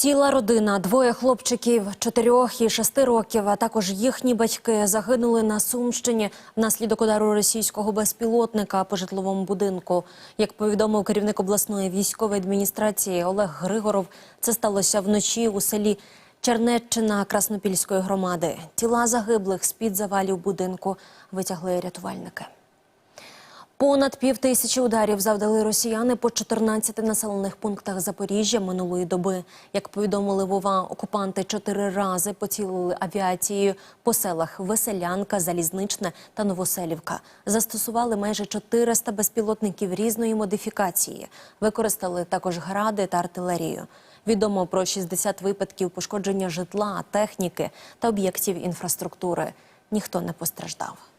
Ціла родина, двоє хлопчиків, чотирьох і шести років, а також їхні батьки загинули на Сумщині внаслідок удару російського безпілотника по житловому будинку. Як повідомив керівник обласної військової адміністрації Олег Григоров, це сталося вночі у селі Чернеччина Краснопільської громади. Тіла загиблих з-під завалів будинку витягли рятувальники. Понад пів тисячі ударів завдали росіяни по 14 населених пунктах Запоріжжя минулої доби. Як повідомили Вова, окупанти чотири рази поцілили авіацією по селах Веселянка, Залізничне та Новоселівка. Застосували майже 400 безпілотників різної модифікації. Використали також гради та артилерію. Відомо про 60 випадків пошкодження житла, техніки та об'єктів інфраструктури. Ніхто не постраждав.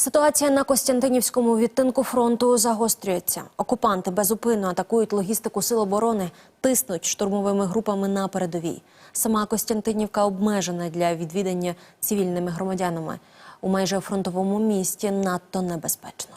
Ситуація на Костянтинівському відтинку фронту загострюється. Окупанти безупинно атакують логістику сил оборони, тиснуть штурмовими групами на передовій. Сама Костянтинівка обмежена для відвідання цивільними громадянами. У майже фронтовому місті надто небезпечно.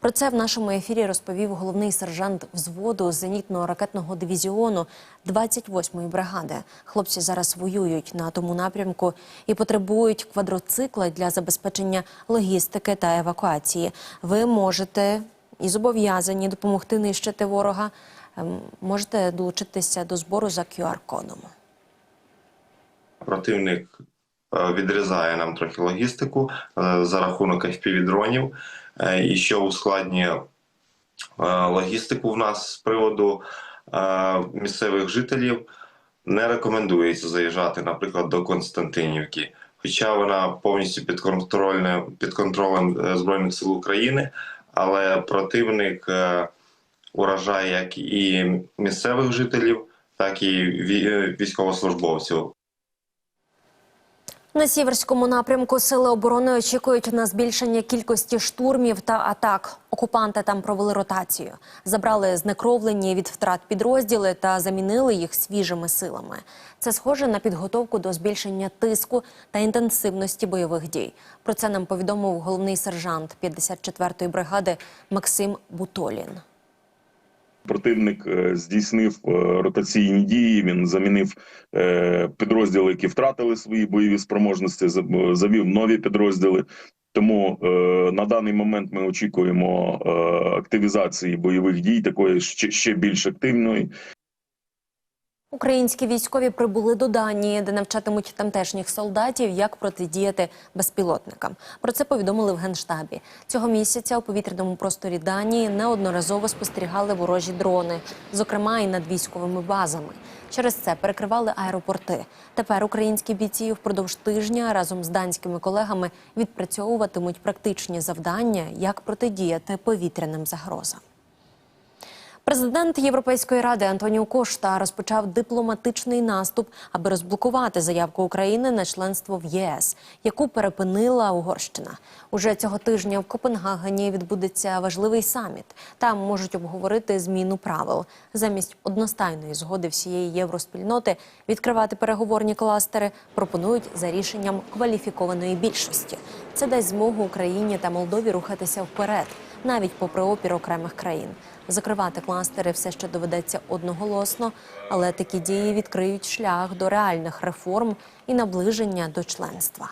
Про це в нашому ефірі розповів головний сержант взводу зенітно-ракетного дивізіону 28-ї бригади. Хлопці зараз воюють на тому напрямку і потребують квадроцикла для забезпечення логістики та евакуації. Ви можете і зобов'язані допомогти нищити ворога. Ем, Можете долучитися до збору за QR-кодом. Противник е, відрізає нам трохи логістику е, за рахунок FPV-дронів. Е, І що ускладнює е, логістику в нас з приводу е, місцевих жителів, не рекомендується заїжджати, наприклад, до Константинівки. Хоча вона повністю під під контролем Збройних сил України, але противник уражає як і місцевих жителів, так і військовослужбовців. На сіверському напрямку сили оборони очікують на збільшення кількості штурмів та атак. Окупанти там провели ротацію, забрали знекровлені від втрат підрозділи та замінили їх свіжими силами. Це схоже на підготовку до збільшення тиску та інтенсивності бойових дій. Про це нам повідомив головний сержант 54-ї бригади Максим Бутолін. Противник е, здійснив е, ротаційні дії. Він замінив е, підрозділи, які втратили свої бойові спроможності, за- завів нові підрозділи. Тому на даний момент ми очікуємо активізації бойових дій, такої ще більш активної. Українські військові прибули до Данії, де навчатимуть тамтешніх солдатів, як протидіяти безпілотникам. Про це повідомили в генштабі. Цього місяця у повітряному просторі Данії неодноразово спостерігали ворожі дрони, зокрема і над військовими базами. Через це перекривали аеропорти. Тепер українські бійці впродовж тижня разом з данськими колегами відпрацьовуватимуть практичні завдання, як протидіяти повітряним загрозам. Президент Європейської ради Антоніо Кошта розпочав дипломатичний наступ, аби розблокувати заявку України на членство в ЄС, яку перепинила Угорщина. Уже цього тижня в Копенгагені відбудеться важливий саміт. Там можуть обговорити зміну правил замість одностайної згоди всієї євроспільноти відкривати переговорні кластери. Пропонують за рішенням кваліфікованої більшості. Це дасть змогу Україні та Молдові рухатися вперед, навіть попри опір окремих країн. Закривати кластери все ще доведеться одноголосно, але такі дії відкриють шлях до реальних реформ і наближення до членства.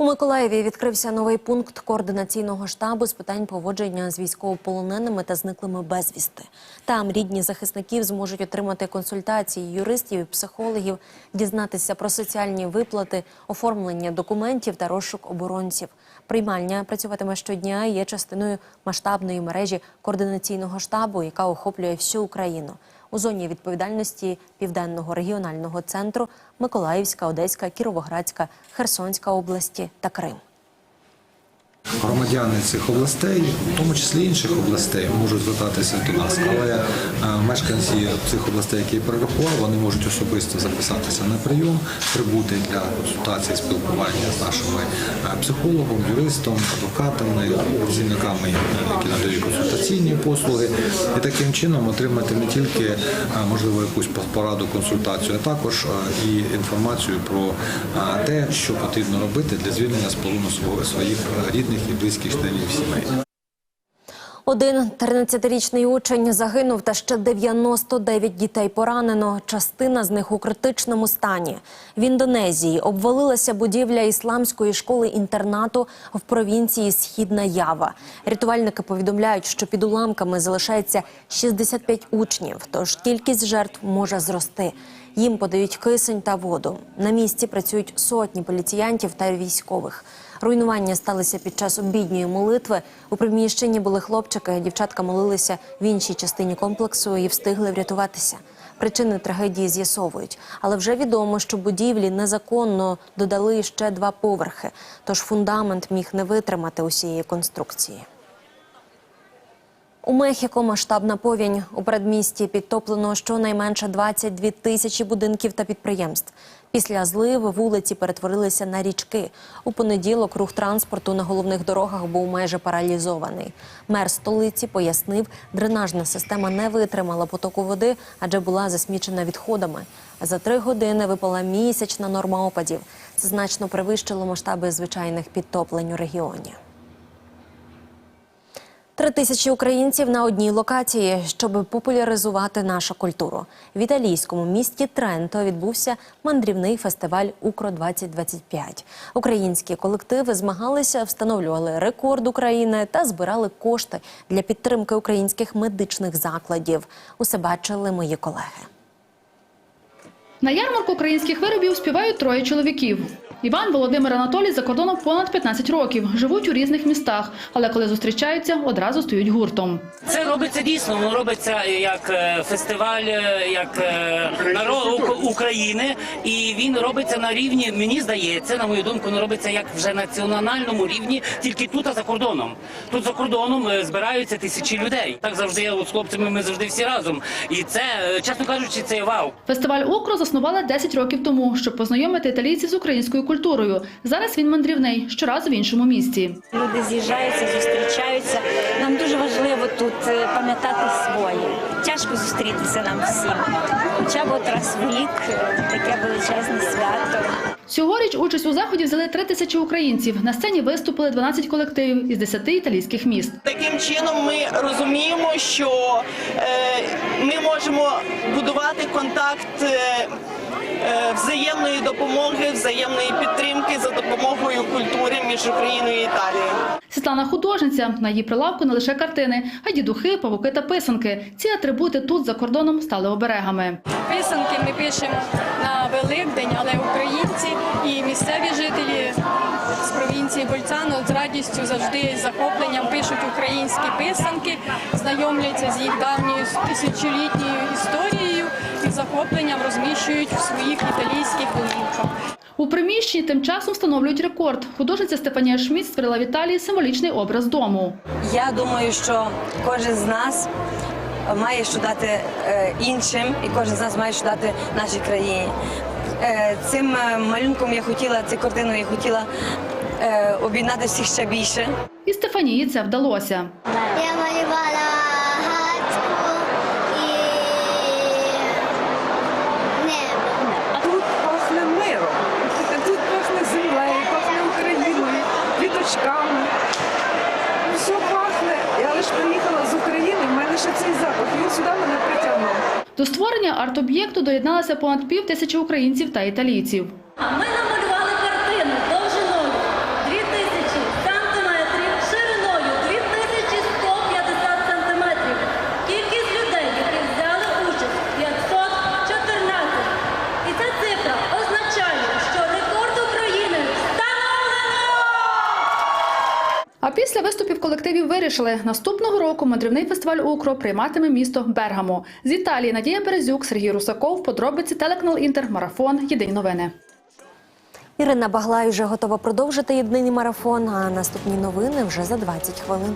У Миколаєві відкрився новий пункт координаційного штабу з питань поводження з військовополоненими та зниклими безвісти. Там рідні захисників зможуть отримати консультації юристів і психологів, дізнатися про соціальні виплати, оформлення документів та розшук оборонців. Приймальня працюватиме щодня і є частиною масштабної мережі координаційного штабу, яка охоплює всю Україну. У зоні відповідальності Південного регіонального центру Миколаївська, Одеська, Кіровоградська, Херсонська області та Крим. Громадяни цих областей, в тому числі інших областей, можуть звертатися до нас, але е, мешканці цих областей, які я перерахував, вони можуть особисто записатися на прийом, прибути для консультації, спілкування з нашими е, психологом, юристом, адвокатами, працівниками, е, які надають консультаційні послуги, і таким чином отримати не тільки можливо якусь пораду, консультацію, а також і інформацію про те, що потрібно робити для звільнення з полону своїх е, рідних і близьких членів сімей. Один 13-річний учень загинув та ще 99 дітей поранено. Частина з них у критичному стані. В Індонезії обвалилася будівля ісламської школи-інтернату в провінції Східна Ява. Рятувальники повідомляють, що під уламками залишається 65 учнів, тож кількість жертв може зрости. Їм подають кисень та воду. На місці працюють сотні поліціянтів та військових. Руйнування сталися під час обідньої молитви. У приміщенні були хлопчики. Дівчатка молилися в іншій частині комплексу і встигли врятуватися. Причини трагедії з'ясовують, але вже відомо, що будівлі незаконно додали ще два поверхи, тож фундамент міг не витримати усієї конструкції. У Мехіко масштабна повінь. У передмісті підтоплено щонайменше 22 тисячі будинків та підприємств. Після зливи вулиці перетворилися на річки. У понеділок рух транспорту на головних дорогах був майже паралізований. Мер столиці пояснив, дренажна система не витримала потоку води, адже була засмічена відходами. За три години випала місячна норма опадів. Це значно перевищило масштаби звичайних підтоплень у регіоні. Три тисячі українців на одній локації, щоб популяризувати нашу культуру. В італійському місті Тренто відбувся мандрівний фестиваль Укро 2025 Українські колективи змагалися, встановлювали рекорд України та збирали кошти для підтримки українських медичних закладів. Усе бачили мої колеги. На ярмарку українських виробів співають троє чоловіків. Іван, Володимир Анатолій за кордоном понад 15 років. Живуть у різних містах, але коли зустрічаються, одразу стають гуртом. Це робиться дійсно. Воно робиться як е, фестиваль, е, як е, народ України, і він робиться на рівні. Мені здається, на мою думку, він робиться як вже на національному рівні, тільки тут, а за кордоном. Тут за кордоном е, збираються тисячі людей. Так завжди я от з хлопцями. Ми завжди всі разом. І це, е, чесно кажучи, це вау. Фестиваль Укро заснували 10 років тому, щоб познайомити італійців з українською культурою. Зараз він мандрівний, щоразу в іншому місті. Люди з'їжджаються, зустрічаються. Нам дуже важливо тут е, пам'ятати своє. Тяжко зустрітися нам всім. Хоча б от раз в рік е, таке величезне свято. Цьогоріч участь у заході взяли 3 тисячі українців. На сцені виступили 12 колективів із 10 італійських міст. Таким чином ми розуміємо, що е, ми можемо будувати контакт взаємної допомоги, взаємної підтримки за допомогою культури між Україною і Італією. Світлана художниця. На її прилавку не лише картини, а й дідухи, павуки та писанки. Ці атрибути тут за кордоном стали оберегами. Писанки ми пишемо на Великдень, але українці і місцеві жителі з провінції Больцано з радістю завжди з захопленням пишуть українські писанки, знайомляться з їх давньою тисячолітньою історією захопленням розміщують в своїх італійських домівках. У приміщенні тим часом встановлюють рекорд. Художниця Стефанія Шміт створила в Італії символічний образ дому. Я думаю, що кожен з нас має що дати е, іншим, і кожен з нас має що дати нашій країні. Е, Цим е, малюнком я хотіла, цією картиною я хотіла об'єднати всіх ще більше. І Стефанії це вдалося. Я малювала гацьку і небо. Тут пахне миром, тут пахне землею, пахне Україною, квіточками. Все пахне. Я лише приїхала з України, в мене ще цей запах, він сюди мене притягнув. До створення арт-об'єкту доєдналося понад пів тисячі українців та італійців. Ми намалювали картину довжиною 2000 сантиметрів, шириною 2150 сантиметрів. Кількість людей, які взяли участь 514. І ця цифра означає, що рекорд України встановлено! Після виступів колективів вирішили, наступного року мандрівний фестиваль Укро прийматиме місто Бергамо. З Італії Надія Березюк, Сергій Русаков, подробиці телеканал Інтер, Марафон, Єдині новини. Ірина Баглай вже готова продовжити єдиний марафон. А наступні новини вже за 20 хвилин.